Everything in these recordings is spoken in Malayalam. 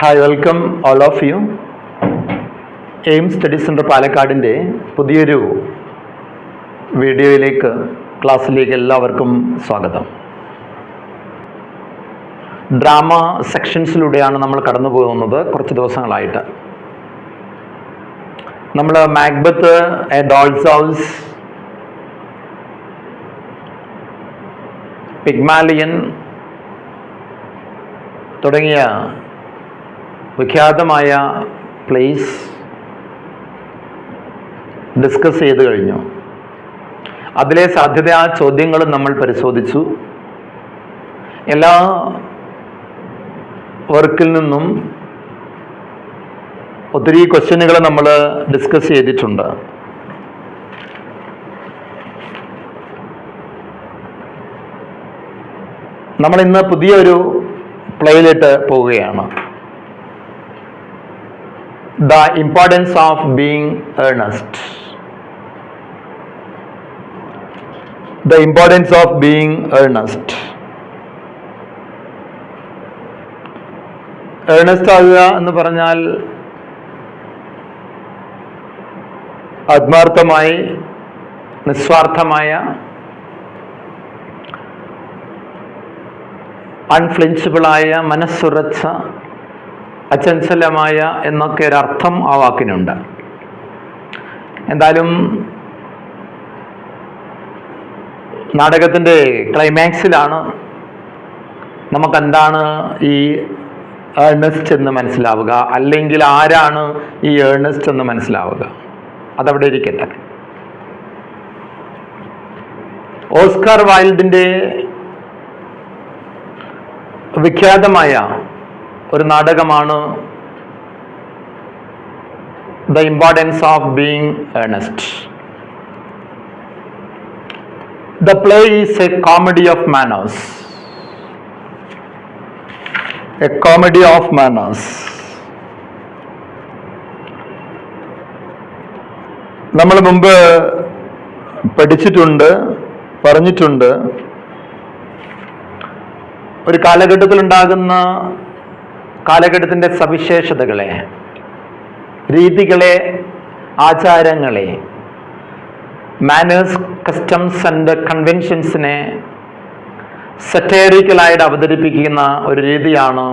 Hi welcome all of you Aim Study Centre പാലക്കാടിന്റെ പുതിയൊരു വീഡിയോയിലേക്ക് ക്ലാസ്സിലേക്ക് എല്ലാവർക്കും സ്വാഗതം. ഡ്രാമ സെക്ഷൻസിലൂടെയാണ് നമ്മൾ കടന്നു പോകുന്നത് കുറച്ച് ദിവസങ്ങളായിട്ട്. നമ്മൾ Macbeth A Doll's House Pygmalion തുടങ്ങിയ വിഖ്യാതമായ പ്ലേസ് ഡിസ്കസ് ചെയ്ത് കഴിഞ്ഞു. അതിലെ സാധ്യത ആ ചോദ്യങ്ങളും നമ്മൾ പരിശോധിച്ചു. എല്ലാ വർക്കിൽ നിന്നും ഒത്തിരി ക്വസ്റ്റ്യനുകൾ നമ്മൾ ഡിസ്കസ് ചെയ്തിട്ടുണ്ട്. നമ്മൾ ഇന്ന് പുതിയൊരു പ്ലേയിലിട്ട് പോവുകയാണ് the importance of being Earnest the importance of being Earnest Ernest ആകുക എന്ന് പറഞ്ഞാൽ ആത്മാർത്ഥമായി നിസ്വാർത്ഥമായ അൺഫ്ലിഞ്ചബിളായ മനസ്സുറച്ച അചഞ്ചലമായ എന്നൊക്കെ ഒരർത്ഥം ആ വാക്കിനുണ്ട്. എന്തായാലും നാടകത്തിന്റെ ക്ലൈമാക്സിലാണ് നമുക്കെന്താണ് ഈ ഏർണസ്റ്റ് എന്ന് മനസ്സിലാവുക അല്ലെങ്കിൽ ആരാണ് ഈ ഏർണസ്റ്റ് എന്ന് മനസ്സിലാവുക? അതവിടെ ഇരിക്കട്ടെ. ഓസ്കാർ വൈൽഡിന്റെ വിഖ്യാതമായ ഒരു നാടകമാണ് the importance of being Ernest the play is a comedy of manners a comedy of manners നമ്മൾ മുമ്പ് പഠിച്ചിട്ടുണ്ട് പറഞ്ഞിട്ടുണ്ട്. ഒരു കാലഘട്ടത്തിൽ ഉണ്ടാകുന്ന കാലഘട്ടത്തിന്റെ സവിശേഷതകളെ രീതികളെ ആചാരങ്ങളെ മാനേഴ്സ് കസ്റ്റംസ് ആൻഡ് കൺവെൻഷൻസിനെ സറ്റേറിക്കലായിട്ട് അവതരിപ്പിക്കുന്ന ഒരു രീതിയാണ്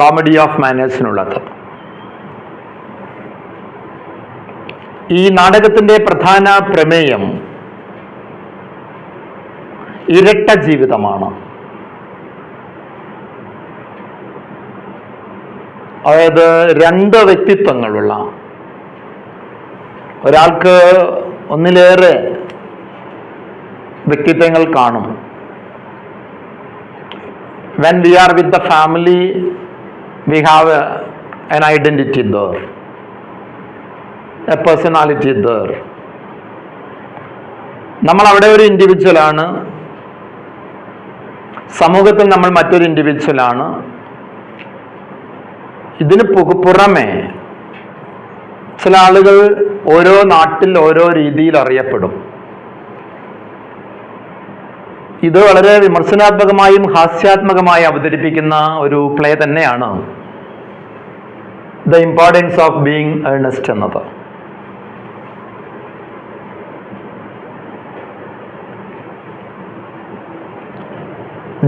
കോമഡി ഓഫ് മാനേഴ്സിനുള്ളത് ഈ നാടകത്തിന്റെ പ്രധാന പ്രമേയം ഇരട്ട ജീവിതമാണ്. അതായത് രണ്ട് വ്യക്തിത്വങ്ങളുള്ള ഒരാൾക്ക് ഒന്നിലേറെ വ്യക്തിത്വങ്ങൾ കാണും. When we are with the family we have an identity there a personality there നമ്മൾ അവിടെ ഒരു ഇൻഡിവിജ്വലാണ് സമൂഹത്തിൽ നമ്മൾ മറ്റൊരു ഇൻഡിവിജ്വലാണ് ഇതിന് പുറമെ ചില ആളുകൾ ഓരോ നാട്ടിൽ ഓരോ രീതിയിൽ അറിയപ്പെടും. ഇത് വളരെ വിമർശനാത്മകമായും ഹാസ്യാത്മകമായി അവതരിപ്പിക്കുന്ന ഒരു പ്ലേ തന്നെയാണ് the importance of being Ernest എന്നത്.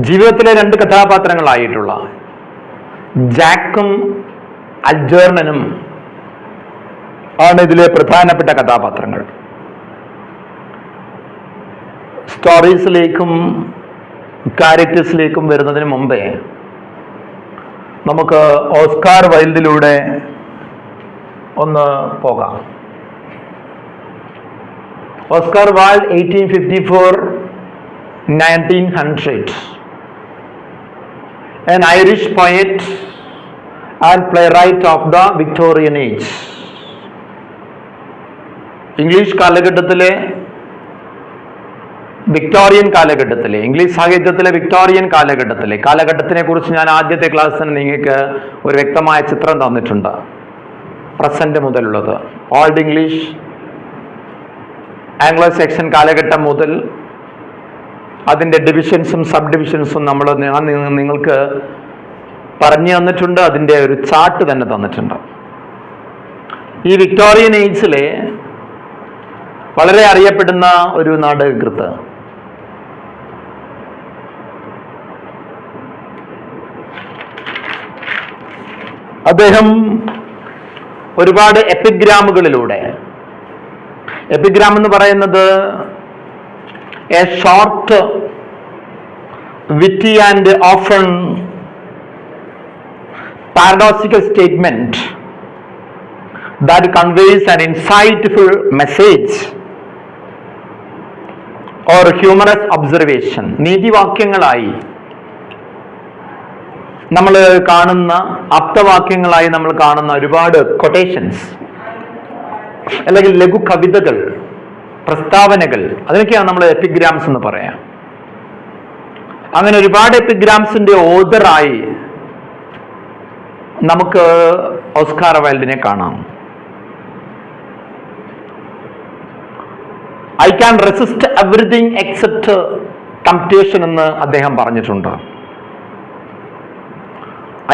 ജീവിതത്തിലെ രണ്ട് കഥാപാത്രങ്ങളായിട്ടുള്ള ജാക്കും അൽജേർണനും ആണ് ഇതിലെ പ്രധാനപ്പെട്ട കഥാപാത്രങ്ങൾ. സ്റ്റോറീസിലേക്കും ക്യാരക്ടേഴ്സിലേക്കും വരുന്നതിന് മുമ്പേ നമുക്ക് ഓസ്കാർ വൈൽഡിലൂടെ ഒന്ന് പോകാം. Oscar Wilde eighteen fifty four nineteen hundred. An Irish and writer of the Victorian age English കാലഘട്ടത്തിലെ വിക്ടോറിയൻ കാലഘട്ടത്തിലെ ഇംഗ്ലീഷ് സാഹിത്യത്തിലെ വിക്ടോറിയൻ കാലഘട്ടത്തിലെ കാലഘട്ടത്തിനെ കുറിച്ച് ഞാൻ ആദ്യത്തെ ക്ലാസ് തന്നെ നിങ്ങൾക്ക് ഒരു വ്യക്തമായ ചിത്രം തന്നിട്ടുണ്ട്. പ്രസന്റ് മുതലുള്ളത്. ഓൾഡ് ഇംഗ്ലീഷ് ആംഗ്ലോ സെക്ഷൻ കാലഘട്ടം മുതൽ അതിന്റെ ഡിവിഷൻസും സബ് ഡിവിഷൻസും നമ്മൾ നിങ്ങൾക്ക് പറഞ്ഞു തന്നിട്ടുണ്ട് അതിന്റെ ഒരു ചാർട്ട് തന്നെ തന്നിട്ടുണ്ട്. ഈ വിക്ടോറിയൻ ഏജിലെ വളരെ അറിയപ്പെടുന്ന ഒരു നാടകകൃത്ത്. അദ്ദേഹം ഒരുപാട് എപ്പിഗ്രാമുകളിലൂടെ എപ്പിഗ്രാം എന്ന് പറയുന്നത് a short witty and often paradoxical statement that conveys an insightful message or humorous observation. നീതിവാക്യങ്ങളായി. നമ്മൾ കാണുന്ന അപ്തവാക്യങ്ങളായി നമ്മൾ കാണുന്ന ഒരുപാട് കൊട്ടേഷൻസ് അല്ലെങ്കിൽ ലഘു കവിതകൾ പ്രസ്താവനകൾ അതിനൊക്കെയാണ് നമ്മൾ എപ്പിഗ്രാംസ് എന്ന് പറയാം. അങ്ങനെ ഒരുപാട് എപ്പിഗ്രാംസിന്റെ ഓദറായി നമുക്ക് ഓസ്കാർ വൈൽഡിനെ കാണാം. I can resist everything except temptation എന്ന് അദ്ദേഹം പറഞ്ഞിട്ടുണ്ട്.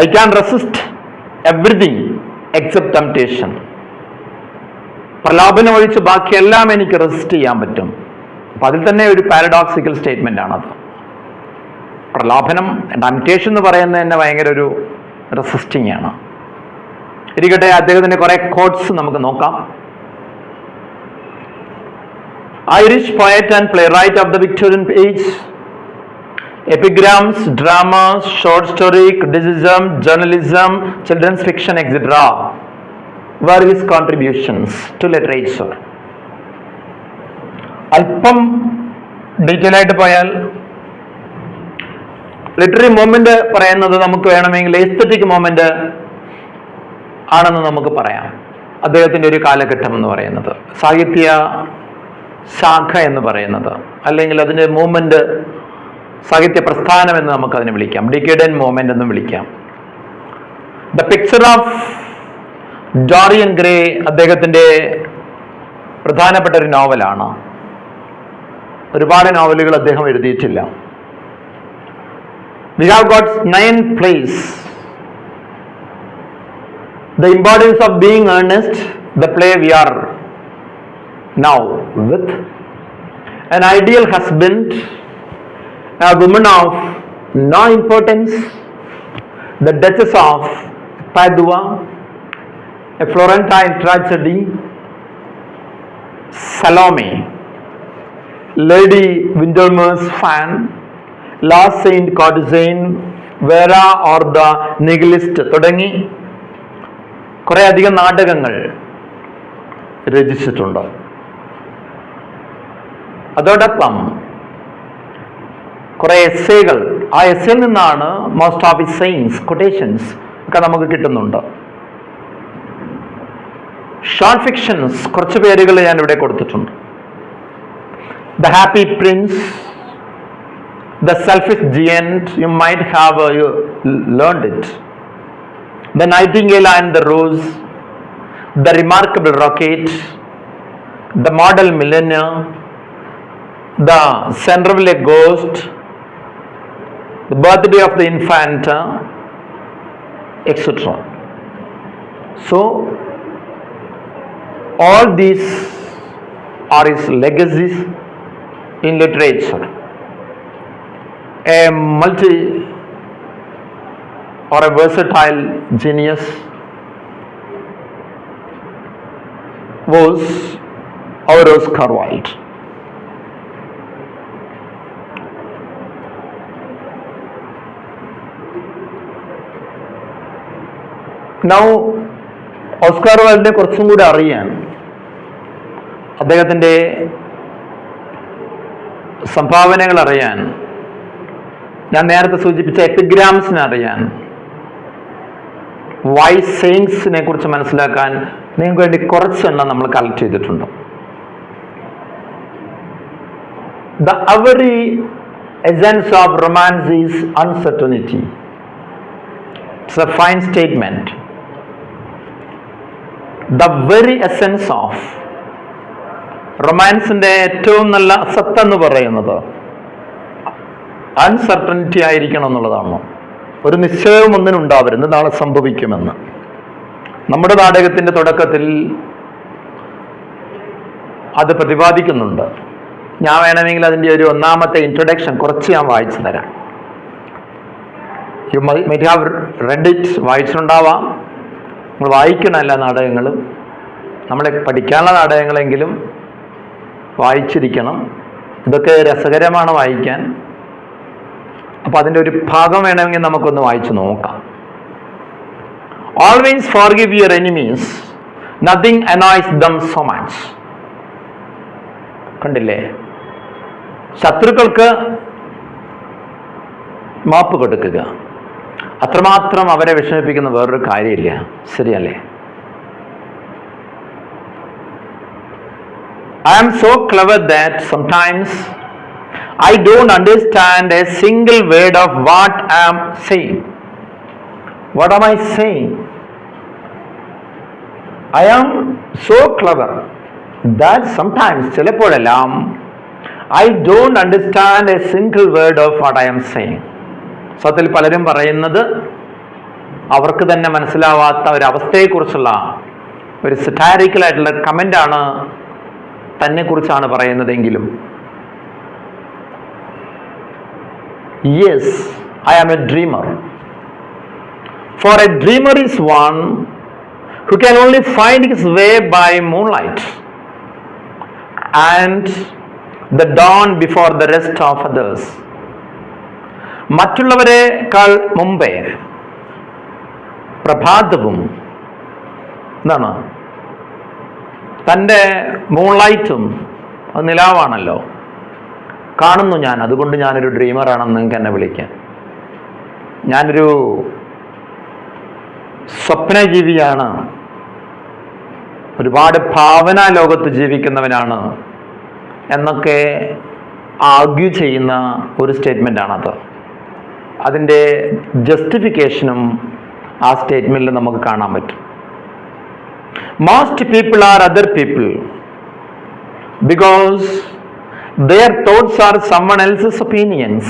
I can resist everything except temptation പ്രലോഭനം ഒഴിച്ച് ബാക്കിയെല്ലാം എനിക്ക് റെസിസ്റ്റ് ചെയ്യാൻ പറ്റും. അപ്പൊ അതിൽ തന്നെ ഒരു പാരഡോക്സിക്കൽ സ്റ്റേറ്റ്മെന്റ് ആണത്. പ്രലോഭനം ടംപ്റ്റേഷൻ എന്ന് പറയുന്നത് തന്നെ ഭയങ്കര ഒരു റെസിസ്റ്റിംഗ് ആണ്. ഇരിക്കട്ടെ അദ്ദേഹത്തിന്റെ കുറെ കോഡ്സ് നമുക്ക് നോക്കാം. Irish poet and playwright of the Victorian age epigrams drama short story criticism journalism children's fiction etcetera were his contributions to literature അല്പം ഡീറ്റെയിൽ ആയിട്ട് പോയാൽ ലിറ്റററി മൂവ്മെന്റ് പറയുന്നത് നമുക്ക് വേണമെങ്കിൽ എസ്തറ്റിക് മൂവ്മെന്റ് ആണെന്ന് നമുക്ക് പറയാം. അദ്ദേഹത്തിന്റെ ഒരു കാലഘട്ടം എന്ന് പറയുന്നത്. സാഹിത്യ ശാഖ എന്ന് പറയുന്നത്. അല്ലെങ്കിൽ അതിന്റെ മൂവ്മെന്റ് സാഹിത്യ പ്രസ്ഥാനം എന്ന് നമുക്ക് അതിനെ വിളിക്കാം. ഡിക്കേഡൻ മൂവ്മെന്റ് എന്നും വിളിക്കാം. The Picture of Dorian Gray അദ്ദേഹത്തിന്റെ പ്രധാനപ്പെട്ട ഒരു നോവലാണ് ഒരുപാട് നോവലുകൾ അദ്ദേഹം എഴുതിയിട്ടില്ല. we have got nine plays. The importance of being earnest the play we are now with. An ideal husband a woman of no importance the duchess of padua a florentine tragedy salome. Lady windermere's fan. Last saint Courtesan, Vera or the nihilist തുടങ്ങി. കുറേ അധികം നാടകങ്ങൾ രചിച്ചിട്ടുണ്ട്. അതോടൊപ്പം കുറെ എസ്സേകൾ ആ എസ്സേയിൽ നിന്നാണ് most of his sayings quotations ഒക്കെ നമുക്ക് കിട്ടുന്നുണ്ട്. ഷോർട്ട് ഫിക്ഷൻസ് കുറച്ച് പേരുകൾ ഞാൻ ഇവിടെ കൊടുത്തിട്ടുണ്ട്. The Happy Prince the selfish giant you might have uh, you learned it. The nightingale and the rose the remarkable rocket the model millionaire the centerville ghost the birthday of the infant uh, etc so all these are his legacies in literature. A multi or a versatile genius was our Oscar Wilde. Now Oscar വൈൽഡിനെ കുറച്ചും കൂടി അറിയാൻ അദ്ദേഹത്തിന്റെ സംഭാവനകൾ അറിയാൻ ഞാൻ നേരത്തെ സൂചിപ്പിച്ച എപ്പിഗ്രാംസിനെ അറിയാൻ. വൈസ് സെയിൻസിനെ കുറിച്ച് മനസ്സിലാക്കാൻ നിങ്ങൾക്ക് വേണ്ടി കുറച്ചെണ്ണം നമ്മൾ കളക്ട് ചെയ്തിട്ടുണ്ട്. The very essence of romance is uncertainty it's a fine statement the very essence of റൊമാൻസിന്റെ ഏറ്റവും നല്ല സത്ത് എന്ന് പറയുന്നത് അൺസർട്ടനിറ്റി ആയിരിക്കണം എന്നുള്ളതാണ് ഒരു നിശ്ചയവും ഒന്നിനുണ്ടാവരുത് നാളെ സംഭവിക്കുമെന്ന്. നമ്മുടെ നാടകത്തിന്റെ തുടക്കത്തിൽ അത് പ്രതിപാദിക്കുന്നുണ്ട്. ഞാൻ വേണമെങ്കിൽ അതിന്റെ ഒരു ഒന്നാമത്തെ ഇൻട്രൊഡക്ഷൻ കുറച്ച് ഞാൻ വായിച്ചു തരാം. You might have read it വായിച്ചിട്ടുണ്ടാവാം. നമ്മൾ വായിക്കണം എല്ലാ നാടകങ്ങളും. നമ്മളെ പഠിക്കാനുള്ള നാടകങ്ങളെങ്കിലും വായിച്ചിരിക്കണം. ഇതൊക്കെ രസകരമാണ് വായിക്കാൻ. അപ്പോൾ അതിന്റെ ഒരു ഭാഗം വേണമെങ്കിൽ നമുക്കൊന്ന് വായിച്ചു നോക്കാം. Always forgive your enemies nothing annoys them so much കണ്ടില്ലേ? ശത്രുക്കൾക്ക് മാപ്പ് കൊടുക്കുക. അത്രമാത്രം അവരെ വിഷമിപ്പിക്കുന്ന വേറൊരു കാര്യമില്ല. ശരിയല്ലേ? I am so clever that sometimes I don't understand a single word of what I am saying. What am I saying? I am so clever that sometimes ചിലപ്പോഴെല്ലാം I don't understand a single word of what I am saying സത്യത്തിൽ പലരും പറയുന്നത് അവർക്ക് തന്നെ മനസ്സിലാവാത്ത ഒരു അവസ്ഥയെക്കുറിച്ചുള്ള ഒരു സിറ്റാരിക്കലായിട്ടുള്ള കമന്റാണ് തന്നെക്കുറിച്ചാണ് പറയുന്നതെങ്കിലും yes I am a dreamer for a dreamer is one who can only find his way by moonlight and the dawn before the rest of others. മറ്റുള്ളവരെക്കാൾ മുമ്പേ പ്രഭാതവും എന്താണ് തന്റെ മൂൺലൈറ്റും അത് നിലാവാണല്ലോ കാണുന്നു ഞാൻ. അതുകൊണ്ട് ഞാനൊരു ഡ്രീമറാണെന്ന് നിങ്ങൾക്ക് എന്നെ വിളിക്കാം. ഞാനൊരു സ്വപ്നജീവിയാണ്. ഒരുപാട് ഭാവന ലോകത്ത് ജീവിക്കുന്നവനാണ് എന്നൊക്കെ ആർഗ്യൂ ചെയ്യുന്ന ഒരു സ്റ്റേറ്റ്മെന്റാണത് അതിന്റെ ജസ്റ്റിഫിക്കേഷനും ആ സ്റ്റേറ്റ്മെന്റിൽ നമുക്ക് കാണാൻ പറ്റും. Most people are other people because their thoughts are someone else's opinions.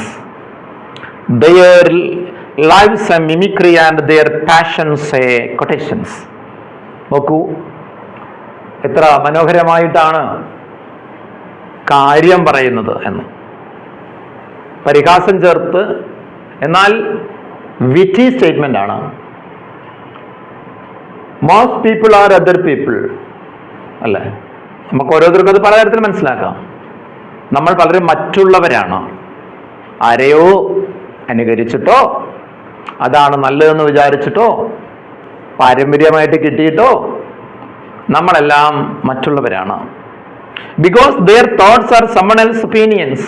Their lives a mimicry and their passions a quotations. നോക്കൂ. എത്ര മനോഹരമായിട്ടാണ് കാര്യം പറയുന്നത് എന്ന്. പരിഹാസം ചേർത്ത് എന്നാൽ വിറ്റി സ്റ്റേറ്റ്മെന്റ് ആണ്. Most people are other people അല്ലേ? നമുക്ക് ഓരോരുത്തർക്കും അത് പലതരത്തിൽ മനസ്സിലാക്കാം. നമ്മൾ പലരും മറ്റുള്ളവരാണ്. ആരെയോ അനുകരിച്ചിട്ടോ അതാണ് നല്ലതെന്ന് വിചാരിച്ചിട്ടോ പാരമ്പര്യമായിട്ട് കിട്ടിയിട്ടോ നമ്മളെല്ലാം മറ്റുള്ളവരാണ്. Because their thoughts are someone opinions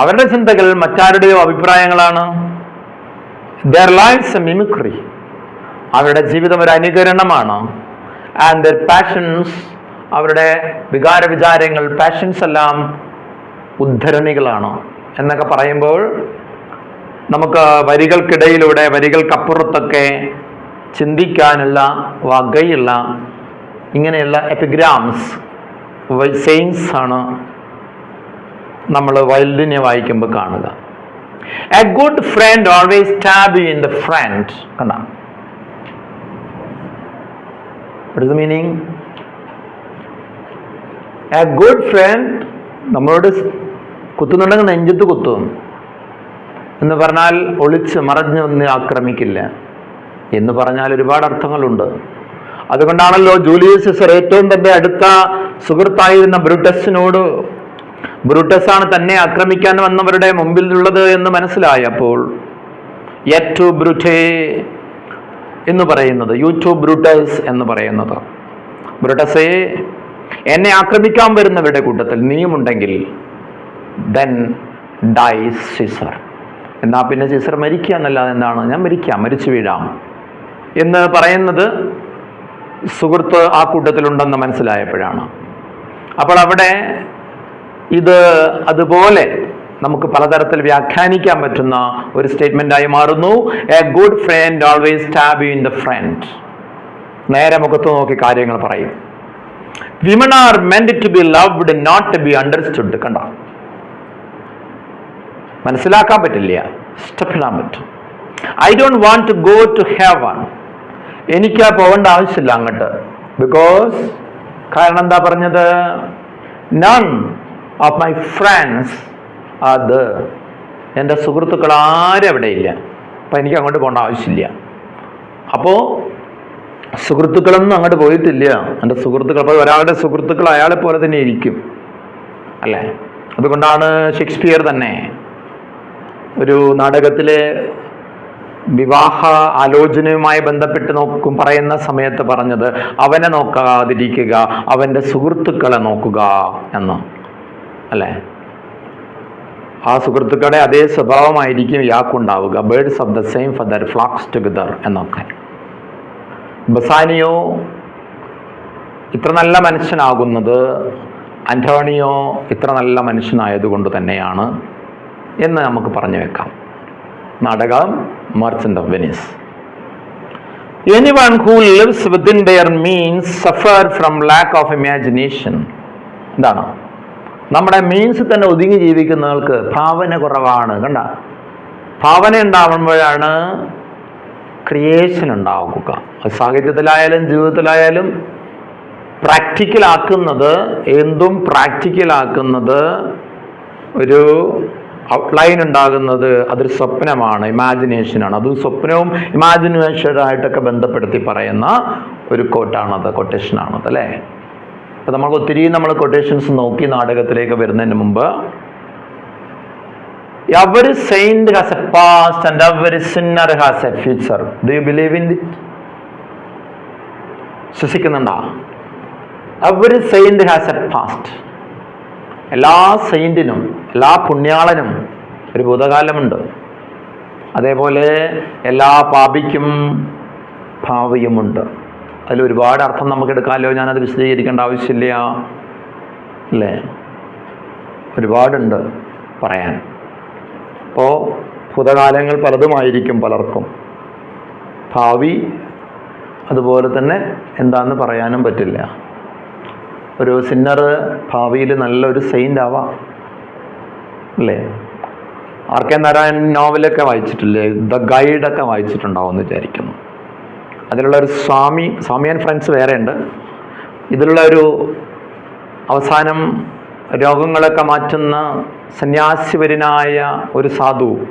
അവരുടെ ചിന്തകൾ മറ്റാരുടെയോ അഭിപ്രായങ്ങളാണ്. ദർ ലൈഫ്സ് എ മിമിക്രി അവരുടെ ജീവിതം ഒരു അനുകരണമാണ്. ആൻഡ് ദർ പാഷൻസ് അവരുടെ വികാര വിചാരങ്ങൾ പാഷൻസ് എല്ലാം ഉദ്ധരണികളാണ്. എന്നൊക്കെ പറയുമ്പോൾ നമുക്ക് വരികൾക്കിടയിലൂടെ വരികൾക്കപ്പുറത്തൊക്കെ ചിന്തിക്കാനുള്ള വകയുള്ള ഇങ്ങനെയുള്ള എപ്പിഗ്രാംസ് സെയിങ്സ് ആണ് നമ്മൾ വൈൽഡിനെ വായിക്കുമ്പോൾ കാണുക. A good friend always stabs in the front കണ്ട? മീനിങ് എ ഗുഡ് ഫ്രണ്ട് നമ്മളോട് കുത്തുന്നുണ്ടെങ്കിൽ നെഞ്ചത്ത് കുത്തും. എന്ന് പറഞ്ഞാൽ ഒളിച്ച് മറഞ്ഞ് ഒന്ന് ആക്രമിക്കില്ല. എന്ന് പറഞ്ഞാൽ ഒരുപാട് അർത്ഥങ്ങളുണ്ട്. അതുകൊണ്ടാണല്ലോ ജൂലിയസ് സിസർ ഏറ്റവും തന്റെ അടുത്ത സുഹൃത്തായിരുന്ന ബ്രൂട്ടസിനോട് ബ്രൂട്ടസാണ് തന്നെ ആക്രമിക്കാൻ വന്നവരുടെ മുമ്പിലുള്ളത് എന്ന് മനസ്സിലായപ്പോൾ യു ബ്രൂട്ടേ എന്ന് പറയുന്നത് യൂട്യൂബ് ബ്രൂട്ടസ് എന്ന് പറയുന്നത്. ബ്രൂട്ടസേ എന്നെ ആക്രമിക്കാൻ വരുന്നവരുടെ കൂട്ടത്തിൽ നീയുമുണ്ടെങ്കിൽ ദെൻ ഡൈ സിസർ എന്നാ പിന്നെ സിസർ മരിക്കുക എന്നല്ലാതെ എന്താണ്? ഞാൻ മരിക്കാം മരിച്ചു വീഴാം. എന്ന് പറയുന്നത് സുഹൃത്ത് ആ കൂട്ടത്തിലുണ്ടെന്ന് മനസ്സിലായപ്പോഴാണ്. അപ്പോൾ അവിടെ ഇത് അതുപോലെ നമുക്ക് പലതരത്തിൽ വ്യാഖ്യാനിക്കാൻ പറ്റുന്ന ഒരു സ്റ്റേറ്റ്മെന്റായി മാറുന്നു. A good friend always stabs in the front നേരെ മുഖത്ത് നോക്കി കാര്യങ്ങൾ പറയും. Women are meant to be loved not be understood കണ്ട? മനസ്സിലാക്കാൻ പറ്റില്ല. ഇഷ്ടപ്പെടാൻ പറ്റും. I don't want to go to heaven എനിക്ക് ആ പോകേണ്ട ആവശ്യമില്ല അങ്ങോട്ട്. ബിക്കോസ് കാരണം എന്താ പറഞ്ഞത്? നൺ ഓഫ് മൈ ഫ്രണ്ട്സ് അത് എന്റെ സുഹൃത്തുക്കൾ ആരും അവിടെ ഇല്ല. അപ്പം എനിക്ക് അങ്ങോട്ട് പോകേണ്ട ആവശ്യമില്ല. അപ്പോൾ സുഹൃത്തുക്കളൊന്നും അങ്ങോട്ട് പോയിട്ടില്ല. എന്റെ സുഹൃത്തുക്കൾ അപ്പോൾ ഒരാളുടെ സുഹൃത്തുക്കൾ അയാളെ പോലെ തന്നെ ഇരിക്കും. അല്ലേ? അതുകൊണ്ടാണ് ഷേക്സ്പിയർ തന്നെ ഒരു നാടകത്തിലെ വിവാഹ ആലോചനയുമായി ബന്ധപ്പെട്ട് നോക്കും പറയുന്ന സമയത്ത് പറഞ്ഞത് അവനെ നോക്കാതിരിക്കുക അവന്റെ സുഹൃത്തുക്കളെ നോക്കുക എന്ന്. അല്ലേ? ആ സുഹൃത്തുക്കളുടെ അതേ സ്വഭാവമായിരിക്കും ഇയാൾക്കുണ്ടാവുക. Birds of the same feather flocks together എന്നൊക്കെ. ബസാനിയോ ഇത്ര നല്ല മനുഷ്യനാകുന്നത് അന്റോണിയോ ഇത്ര നല്ല മനുഷ്യനായതുകൊണ്ട് തന്നെയാണ് എന്ന് നമുക്ക് പറഞ്ഞു വെക്കാം. നാടകം Merchant of Venice any one who lives within their means suffer from lack of imagination എന്താണ് നമ്മുടെ മീൻസ് തന്നെ ഒതുങ്ങി ജീവിക്കുന്നവർക്ക് ഭാവന കുറവാണ് കണ്ട? ഭാവന ഉണ്ടാവുമ്പോഴാണ് ക്രിയേഷൻ ഉണ്ടാക്കുക സാഹിത്യത്തിലായാലും ജീവിതത്തിലായാലും പ്രാക്ടിക്കലാക്കുന്നത് എന്തും പ്രാക്ടിക്കലാക്കുന്നത് ഒരു ഔട്ട്ലൈൻ ഉണ്ടാകുന്നത് അതൊരു സ്വപ്നമാണ് ഇമാജിനേഷനാണ് അതും സ്വപ്നവും ഇമാജിനേഷനായിട്ടൊക്കെ ബന്ധപ്പെടുത്തി പറയുന്ന ഒരു കോട്ടാണത് കൊട്ടേഷനാണത് അല്ലേ? അപ്പം നമ്മൾ ഒത്തിരി നമ്മൾ കൊട്ടേഷൻസ് നോക്കി നാടകത്തിലേക്ക് വരുന്നതിന് മുമ്പ് every saint has a past and every sinner has a future. Do you believe in it ശ്വസിക്കുന്നുണ്ടോ? Every saint has a past എല്ലാ സെയിന്റിനും എല്ലാ പുണ്യാളനും ഒരു ഭൂതകാലമുണ്ട്. അതേപോലെ എല്ലാ പാപിക്കും ഭാവിയുമുണ്ട്. അതിൽ ഒരുപാട് അർത്ഥം നമുക്ക് എടുക്കാമല്ലോ. ഞാനത് വിശദീകരിക്കേണ്ട ആവശ്യമില്ല. അല്ലേ? ഒരുപാടുണ്ട് പറയാൻ. അപ്പോൾ ഭൂതകാലങ്ങൾ പലതുമായിരിക്കും പലർക്കും. ഭാവി അതുപോലെ തന്നെ എന്താണെന്ന് പറയാനും പറ്റില്ല. ഒരു സിന്നർ ഭാവിയിൽ നല്ലൊരു സെയിന്റ് ആവാം. അല്ലേ? ആർ കെ നാരായണൻ നോവലൊക്കെ വായിച്ചിട്ടില്ലേ? ദ ഗൈഡൊക്കെ വായിച്ചിട്ടുണ്ടാവും എന്ന് വിചാരിക്കുന്നു. അതിലുള്ള ഒരു സ്വാമി സ്വാമി ആൻഡ് ഫ്രണ്ട്സ് വേറെ ഉണ്ട് ഇതിലുള്ള ഒരു അവസാനം രോഗങ്ങളൊക്കെ മാറ്റുന്ന സന്യാസിവരനായ ഒരു സാധു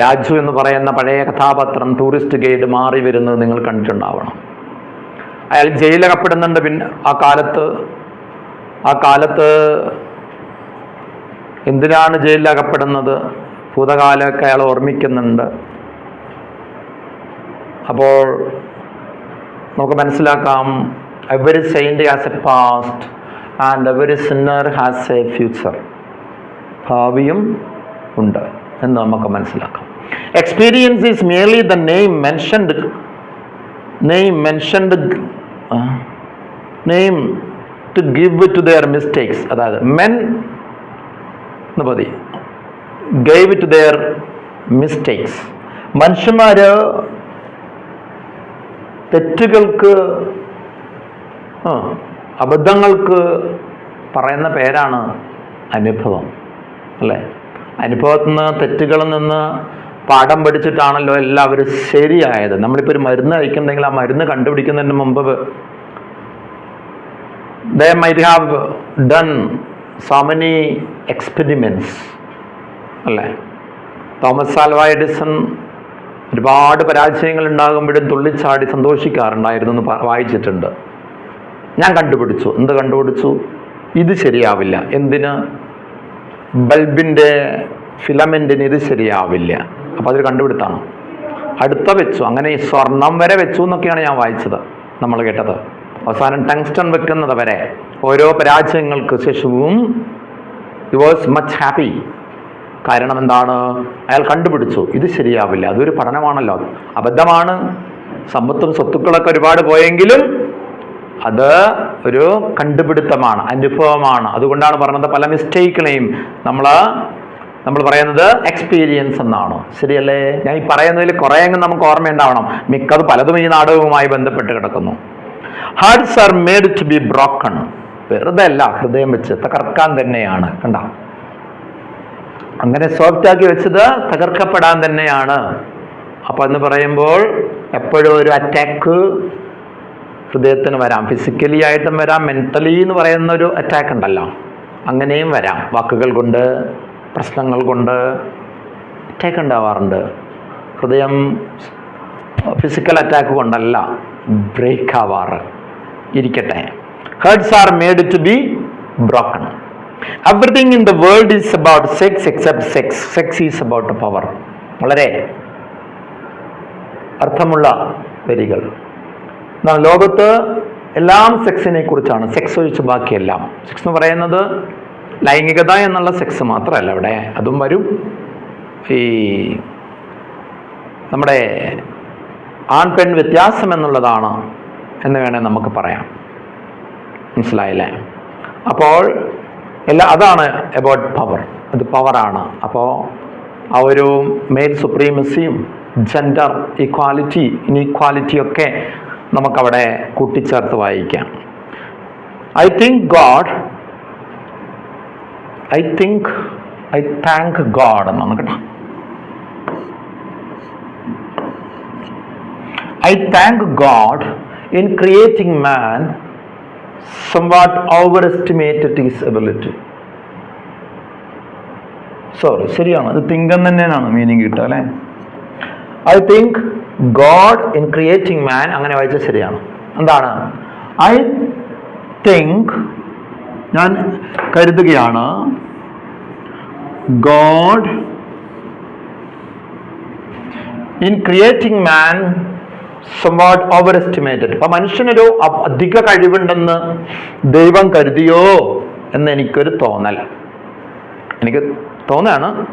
രാജു എന്ന് പറയുന്ന പഴയ കഥാപാത്രം ടൂറിസ്റ്റ് ഗൈഡ് മാറി വരുന്നത് നിങ്ങൾ കണ്ടിട്ടുണ്ടാവണം. അയാൾ ജയിലകപ്പെടുന്നുണ്ട് പിന്നെ ആ കാലത്ത്. ആ കാലത്ത് എന്തിനാണ് ജയിലിലകപ്പെടുന്നത്? ഭൂതകാലമൊക്കെ അയാൾ ഓർമ്മിക്കുന്നുണ്ട്. അപ്പോൾ നമുക്ക് മനസ്സിലാക്കാം every saint has a past and every sinner has a future. ഭാവിയും ഉണ്ട് എന്ന് നമുക്ക് മനസ്സിലാക്കാം. Experience is merely the name mentioned name mentioned name to give to their mistakes അതായത് മെൻ എന്ന് മതി ഗൈവ് ടു ദെയർ മിസ്റ്റേക്സ് മനുഷ്യന്മാർ തെറ്റുകൾക്ക് അബദ്ധങ്ങൾക്ക് പറയുന്ന പേരാണ് അനുഭവം അല്ലേ? അനുഭവത്തിൽ നിന്ന് തെറ്റുകളിൽ നിന്ന് പാഠം പഠിച്ചിട്ടാണല്ലോ എല്ലാവരും ശരിയായത്. നമ്മളിപ്പോൾ ഒരു മരുന്ന് കഴിക്കുന്നുണ്ടെങ്കിൽ ആ മരുന്ന് കണ്ടുപിടിക്കുന്നതിന് മുമ്പ് they might have done so many അല്ലേ? തോമസ് ആൽവ എഡിസൺ ഒരുപാട് പരാജയങ്ങൾ ഉണ്ടാകുമ്പോഴും തുള്ളിച്ചാടി സന്തോഷിക്കാറുണ്ടായിരുന്നു എന്ന് വായിച്ചിട്ടുണ്ട്. ഞാൻ കണ്ടുപിടിച്ചു. എന്ത് കണ്ടുപിടിച്ചു? ഇത് ശരിയാവില്ല. എന്തിന്? ബൾബിന്റെ ഫിലമെന്റിന് ഇത് ശരിയാവില്ല. അപ്പോൾ അതൊരു കണ്ടുപിടുത്താണ്. അടുത്ത വെച്ചു. അങ്ങനെ ഈ സ്വർണം വരെ വെച്ചു എന്നൊക്കെയാണ് ഞാൻ വായിച്ചത്. നമ്മൾ കേട്ടത്. അവസാനം ടങ്സ്റ്റൺ വെക്കുന്നത് വരെ ഓരോ പരാജയങ്ങൾക്ക് ശേഷവും ഇ വാസ് മച്ച് ഹാപ്പി കാരണം എന്താണ്? അയാൾ കണ്ടുപിടിച്ചു. ഇത് ശരിയാവില്ല. അതൊരു പഠനമാണല്ലോ. അബദ്ധമാണ്. സമ്പത്തും സ്വത്തുക്കളൊക്കെ ഒരുപാട് പോയെങ്കിലും അത് ഒരു കണ്ടുപിടുത്തമാണ് അനുഭവമാണ്. അതുകൊണ്ടാണ് പറയുന്നത് പല മിസ്റ്റേക്കിനെയും നമ്മൾ നമ്മൾ പറയുന്നത് എക്സ്പീരിയൻസ് എന്നാണ്. ശരിയല്ലേ? ഞാൻ ഈ പറയുന്നതിൽ കുറേയെങ്കിലും നമുക്ക് ഓർമ്മയുണ്ടാവണം. മിക്കത് പലതും ഈ നാടകവുമായി ബന്ധപ്പെട്ട് കിടക്കുന്നു. Hearts are made to be broken വെറുതെ അല്ല ഹൃദയം വെച്ച് തകർക്കാൻ തന്നെയാണ്. കണ്ട? അങ്ങനെ സോഫ്റ്റ് ആക്കി വെച്ചത് തകർക്കപ്പെടാൻ തന്നെയാണ്. അപ്പൊ എന്ന് പറയുമ്പോൾ എപ്പോഴും ഒരു അറ്റാക്ക് ഹൃദയത്തിന് വരാം. ഫിസിക്കലി ആയിട്ടും വരാം. മെന്റലി എന്ന് പറയുന്ന ഒരു അറ്റാക്ക് ഉണ്ടല്ലോ. അങ്ങനെയും വരാം. വാക്കുകൾ കൊണ്ട് പ്രശ്നങ്ങൾ കൊണ്ട് അറ്റാക്ക് ഉണ്ടാവാറുണ്ട്. ഹൃദയം ഫിസിക്കൽ അറ്റാക്ക് കൊണ്ടല്ല ബ്രേക്ക് ആവാറ്. ഇരിക്കട്ടെ. Hearts are made to be broken everything in the world is about sex except sex sex is about power വളരെ അർത്ഥമുള്ള വരികൾ. ലോകത്ത് എല്ലാം സെക്സിനെ കുറിച്ചാണ്. സെക്സ് ഒഴിച്ച് ബാക്കിയെല്ലാം. സെക്സ് എന്ന് പറയുന്നത് ലൈംഗികത എന്നുള്ള സെക്സ് മാത്രമല്ല ഇവിടെ. അതും വരും. ഈ നമ്മുടെ ആൺ പെൺ വ്യത്യാസം എന്നുള്ളതാണ് എന്ന് വേണേൽ നമുക്ക് പറയാം. മനസ്സിലായില്ലേ? അപ്പോൾ എല്ലാ അതാണ് എബൌട്ട് പവർ അത് പവറാണ് അപ്പോൾ ആ ഒരു മെയിൽ സുപ്രീമസിയും ജെൻഡർ ഇക്വാലിറ്റി ഇനീക്വാലിറ്റി ഒക്കെ നമുക്കവിടെ കൂട്ടിച്ചേർത്ത് വായിക്കാം. I think God I think I thank God എന്നാണ് കേട്ടോ. I thank God in creating man somewhat overestimated his ability sorry ശരിയാണ്. അത് തിങ്കൻ തന്നെയാണ് മീനിങ് കിട്ടുക അല്ലേ? I think God in creating man അങ്ങനെ വായിച്ചാൽ ശരിയാണ്. എന്താണ്? ഐ തിങ്ക് ഞാൻ കരുതുകയാണ് God in creating man somewhat overestimated അപ്പൊ മനുഷ്യനൊരു അധിക കഴിവുണ്ടെന്ന് ദൈവം കരുതിയോ എന്ന് എനിക്കൊരു തോന്നൽ. എനിക്ക് തോന്നുകയാണ്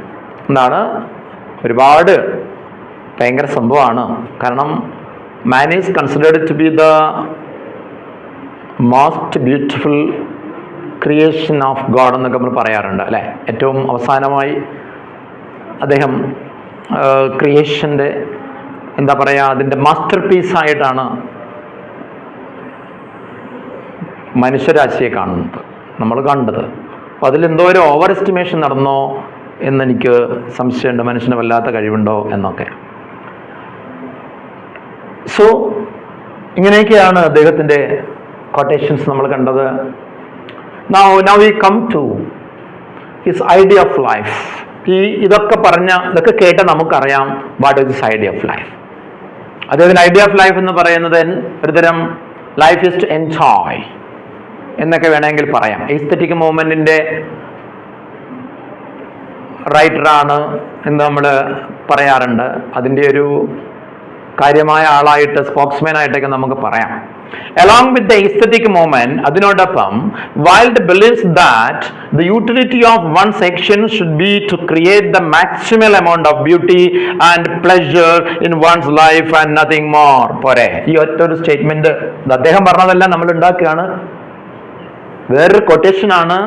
എന്താണ്? ഒരുപാട് ഭയങ്കര സംഭവമാണ്. കാരണം man is considered to be the most beautiful creation of God എന്നൊക്കെ നമ്മൾ പറയാറുണ്ട് അല്ലേ? ഏറ്റവും അവസാനമായി അദ്ദേഹം ക്രിയേഷന്റെ എന്താ പറയുക അതിന്റെ മാസ്റ്റർ പീസായിട്ടാണ് മനുഷ്യരാശിയെ കാണുന്നത് നമ്മൾ കണ്ടത്. അപ്പോൾ അതിലെന്തോ ഒരു ഓവർ എസ്റ്റിമേഷൻ നടന്നോ എന്നെനിക്ക് സംശയമുണ്ട് മനുഷ്യന് വല്ലാത്ത കഴിവുണ്ടോ എന്നൊക്കെ. സോ ഇങ്ങനെയൊക്കെയാണ് അദ്ദേഹത്തിന്റെ കൊട്ടേഷൻസ് നമ്മൾ കണ്ടത്. Now now we come to his idea of life ഈ ഇതൊക്കെ പറഞ്ഞ ഇതൊക്കെ കേട്ട നമുക്കറിയാം what is idea of life അദ്ദേഹത്തിന്റെ ഐഡിയ ഓഫ് ലൈഫ് എന്ന് പറയുന്നത് ഒരുതരം ലൈഫ് ഇസ് ടു എൻജോയ് എന്നൊക്കെ വേണമെങ്കിൽ പറയാം. എസ്തറ്റിക് മൂവ്മെന്റിന്റെ റൈറ്ററാണ് എന്ന് നമ്മൾ പറയാറുണ്ട്. അതിന്റെ ഒരു കാര്യമായ ആളായിട്ട് സ്പോക്സ്മാൻ ആയിട്ടൊക്കെ നമുക്ക് പറയാം. Along with the aesthetic movement അതിനോടൊപ്പം Wilde believes that the utility of one section should be to create the maximal amount of beauty and pleasure in one's life and nothing more പോരെ. ഈ ഒറ്റ ഒരു സ്റ്റേറ്റ്മെന്റ് അദ്ദേഹം പറഞ്ഞതെല്ലാം നമ്മൾ ഉണ്ടാക്കുകയാണ്. വേറൊരു കൊട്ടേഷൻ ആണ്.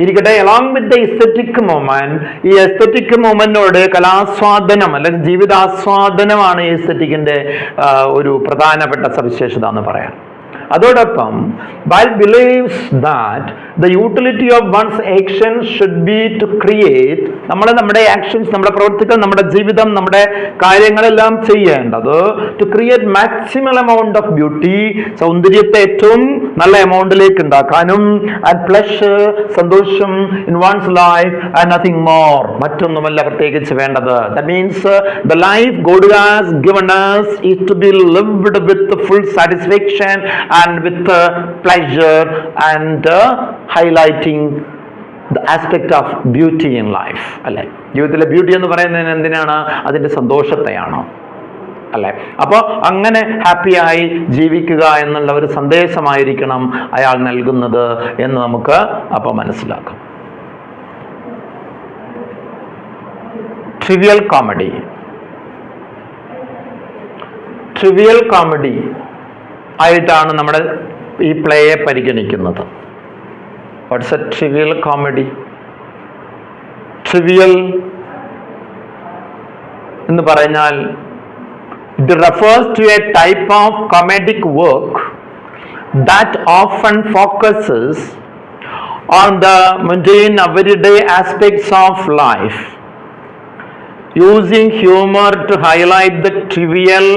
ഇരിക്കട്ടെ. Along with the aesthetic moment ഈ എസ്തറ്റിക് മൊമെന്റിനോട് കലാസ്വാദനം അല്ലെങ്കിൽ ജീവിതാസ്വാദനമാണ് ഈ എസ്തറ്റിക്കിന്റെ ഒരു പ്രധാനപ്പെട്ട സവിശേഷത എന്ന് പറയാം. അതോടൊപ്പം by believes that the utility of one's action should be to create നമ്മൾ നമ്മുടെ ആക്ഷൻസ് നമ്മുടെ പ്രവർത്തികൾ നമ്മുടെ ജീവിതം നമ്മുടെ കാര്യങ്ങളെല്ലാം ചെയ്യേണ്ടത് to create maximum amount of beauty സൗന്ദര്യത്തെ ഏറ്റവും നല്ല എമൗണ്ടിലേക്ക് ഉണ്ടാക്കാനും ആൻഡ് പ്ലഷർ സന്തോഷം in one's life and nothing more മറ്റൊന്നുമല്ല പ്രത്യേകിച്ച് വേണ്ടത്. The means the life God has given us is to be lived with full satisfaction and with uh, pleasure and uh, highlighting the aspect of beauty in life അല്ലേ? ജീവിതത്തിലെ ബ്യൂട്ടി എന്ന് പറയുന്നതിന് എന്തിനാണ്? അതിന്റെ സന്തോഷത്തെയാണോ? അല്ലെ? അപ്പോൾ അങ്ങനെ ഹാപ്പിയായി ജീവിക്കുക എന്നുള്ള ഒരു സന്ദേശമായിരിക്കണം അയാൾ നൽകുന്നത് എന്ന് നമുക്ക് അപ്പോൾ മനസ്സിലാക്കാം. ട്രിവിയൽ കോമഡി ട്രിവിയൽ കോമഡി ആയിട്ടാണ് നമ്മുടെ ഈ പ്ലേയെ പരിഗണിക്കുന്നത്. What's a trivial comedy trivial എന്ന് പറഞ്ഞാൽ it refers to a type of comedic work that often focuses on the മുൻ അവരുടെ aspects of life. using humor to highlight the trivial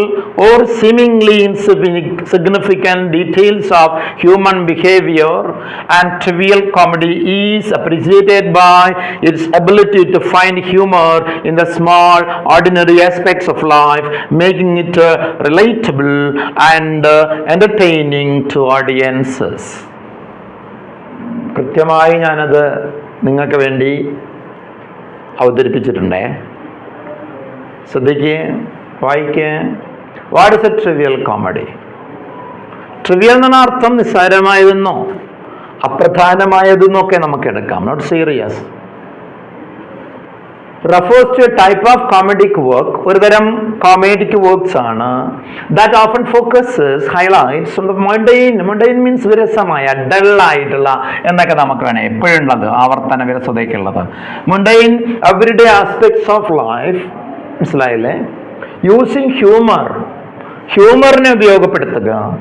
or seemingly insignificant details of human behavior and trivial comedy is appreciated by its ability to find humor in the small ordinary aspects of life making it uh, relatable and uh, entertaining to audiences കൃത്യമായി ഞാനത് നിങ്ങൾക്ക് വേണ്ടി അവതരിപ്പിച്ചിട്ടുണ്ടേ ശ്രദ്ധിക്കുക വായിക്കുക what is a trivial comedy trivial എന്നാണ് അർത്ഥം നിസ്സാരമായതെന്നോ അപ്രധാനമായതെന്നൊക്കെ നമുക്ക് എടുക്കാം. Not serious refers to a type of comedic work ഒരുതരം കോമഡിക് വർക്ക്സ് ആണ്. That often focuses highlights on the mundane mundane means വിരസമായ dull ആയിട്ടുള്ള എന്നൊക്കെ നമുക്ക് വേണേ. എപ്പോഴുള്ളത് ആവർത്തന വിരസതയ്ക്കുള്ളത്. Mundane everyday aspects of life മനസ്സിലായില്ലേ? യൂസിങ് ഹ്യൂമർ ഹ്യൂമറിനെ ഉപയോഗപ്പെടുത്തുക.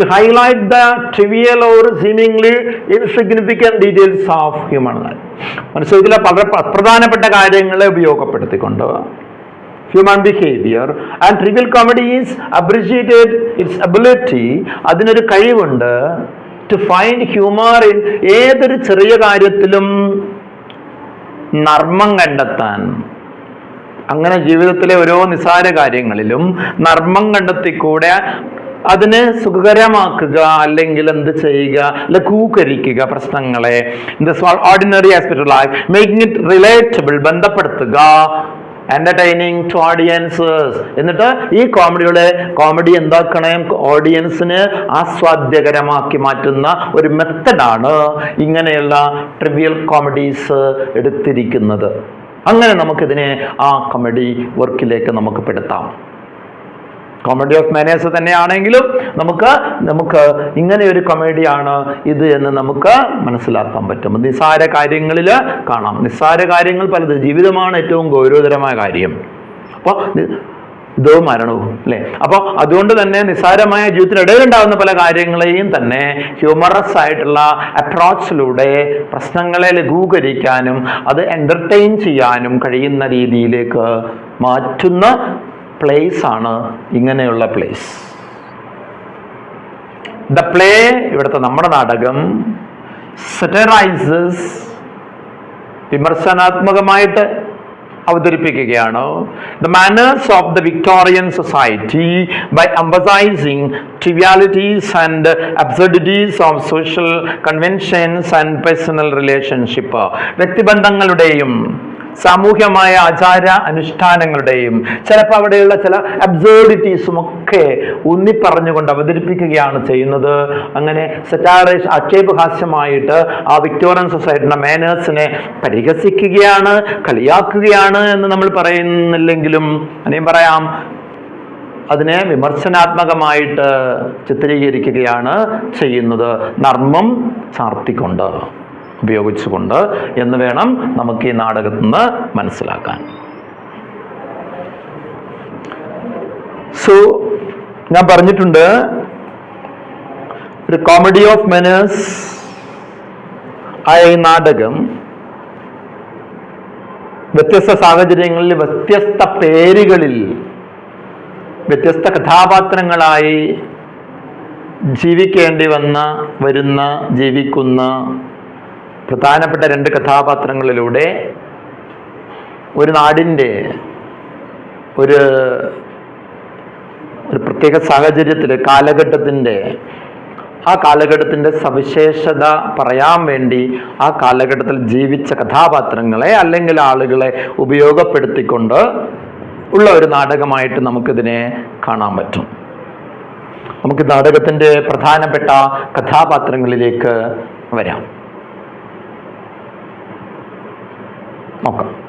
To highlight the trivial or seemingly insignificant details of human life മനുഷ്യത്തിലെ വളരെ പ്ര- പ്രധാനപ്പെട്ട കാര്യങ്ങളെ ഉപയോഗപ്പെടുത്തിക്കൊണ്ട്. Human behaviour and trivial comedy is appreciated it's ability അതിനൊരു കഴിവുണ്ട്. ടു ഫൈൻഡ് ഹ്യൂമർ ഇൻ ഏതൊരു ചെറിയ കാര്യത്തിലും നർമ്മം കണ്ടെത്താൻ. അങ്ങനെ ജീവിതത്തിലെ ഓരോ നിസാര കാര്യങ്ങളിലും നർമ്മം കണ്ടെത്തിക്കൂടെ അതിനെ സുഖകരമാക്കുക അല്ലെങ്കിൽ എന്ത് ചെയ്യുക ലഘൂകരിക്കുക പ്രശ്നങ്ങളെ. In the ordinary aspect life making it relatable ബന്ധപ്പെടുത്തുക entertaining to audiences എന്നിട്ട് ഈ കോമഡിയുടെ കോമഡി എന്താക്കണേ ഓഡിയൻസിന് ആസ്വാദ്യകരമാക്കി മാറ്റുന്ന ഒരു മെത്തഡാണ് ഇങ്ങനെയുള്ള ട്രിവിയൽ കോമഡീസ് എടുത്തിരിക്കുന്നത്. അങ്ങനെ നമുക്കിതിനെ ആ കോമഡി വർക്കിലേക്ക് നമുക്ക് പെടുത്താം. കോമഡി ഓഫ് മാനേഴ്സ് തന്നെയാണെങ്കിലും നമുക്ക് നമുക്ക് ഇങ്ങനെ ഒരു കൊമേഡിയാണ് ഇത് എന്ന് നമുക്ക് മനസ്സിലാക്കാൻ പറ്റും. നിസ്സാര കാര്യങ്ങളിൽ കാണാം. നിസ്സാര കാര്യങ്ങൾ പലത് ജീവിതമാണ് ഏറ്റവും ഗൗരവതരമായ കാര്യം. അപ്പോൾ ഇതവും മരണവും അല്ലെ? അപ്പോൾ അതുകൊണ്ട് തന്നെ നിസ്സാരമായ ജീവിതത്തിനിടയിൽ ഉണ്ടാകുന്ന പല കാര്യങ്ങളെയും തന്നെ ഹ്യൂമറസ് ആയിട്ടുള്ള അപ്രോച്ചിലൂടെ പ്രശ്നങ്ങളെ ലഘൂകരിക്കാനും അത് എന്റർടൈൻ ചെയ്യാനും കഴിയുന്ന രീതിയിലേക്ക് മാറ്റുന്ന പ്ലേസ് ആണ് ഇങ്ങനെയുള്ള പ്ലേസ് ദ പ്ലേ ഇവിടുത്തെ നമ്മുടെ നാടകം സെറ്ററൈസസ് വിമർശനാത്മകമായിട്ട് അവതരിപ്പിക്കുകയാണ്. The manners of the Victorian society by emphasising trivialities and absurdities of social conventions and personal relationship വ്യക്തിബന്ധങ്ങളുടെയും സാമൂഹ്യമായ ആചാര അനുഷ്ഠാനങ്ങളുടെയും ചിലപ്പോൾ അവിടെയുള്ള ചില അബ്സേർഡിറ്റീസും ഒക്കെ ഊന്നിപ്പറഞ്ഞുകൊണ്ട് അവതരിപ്പിക്കുകയാണ് ചെയ്യുന്നത്. അങ്ങനെ സെറ്റാറേഷ് ആക്ഷേപഹാസ്യമായിട്ട് ആ വിക്ടോറിയൻ സൊസൈറ്റിയുടെ മാനേഴ്സിനെ പരിഹസിക്കുകയാണ് കളിയാക്കുകയാണ് എന്ന് നമ്മൾ പറയുന്നില്ലെങ്കിലും അനേം പറയാം. അതിനെ വിമർശനാത്മകമായിട്ട് ചിത്രീകരിക്കുകയാണ് ചെയ്യുന്നത്. നർമ്മം ചാർത്തിക്കൊണ്ട്. ഉപയോഗിച്ചുകൊണ്ട് എന്ന് വേണം നമുക്ക് ഈ നാടകത്തിൽ നിന്ന് മനസ്സിലാക്കാൻ. സോ ഞാൻ പറഞ്ഞിട്ടുണ്ട് ഒരു കോമഡി ഓഫ് മെനേഴ്സ് ആയ ഈ നാടകം വ്യത്യസ്ത സാഹചര്യങ്ങളിൽ വ്യത്യസ്ത പേരുകളിൽ വ്യത്യസ്ത കഥാപാത്രങ്ങളായി ജീവിക്കേണ്ടി വന്ന വരുന്ന ജീവിക്കുന്ന പ്രധാനപ്പെട്ട രണ്ട് കഥാപാത്രങ്ങളിലൂടെ ഒരു നാടിന്റെ ഒരു ഒരു പ്രത്യേക സാഹചര്യത്തിൽ കാലഘട്ടത്തിന്റെ ആ കാലഘട്ടത്തിന്റെ സവിശേഷത പറയാൻ വേണ്ടി ആ കാലഘട്ടത്തിൽ ജീവിച്ച കഥാപാത്രങ്ങളെ അല്ലെങ്കിൽ ആളുകളെ ഉപയോഗപ്പെടുത്തിക്കൊണ്ട് ഉള്ള ഒരു നാടകമായിട്ട് നമുക്കിതിനെ കാണാൻ പറ്റും. നമുക്ക് നാടകത്തിന്റെ പ്രധാനപ്പെട്ട കഥാപാത്രങ്ങളിലേക്ക് വരാം. നോക്കാം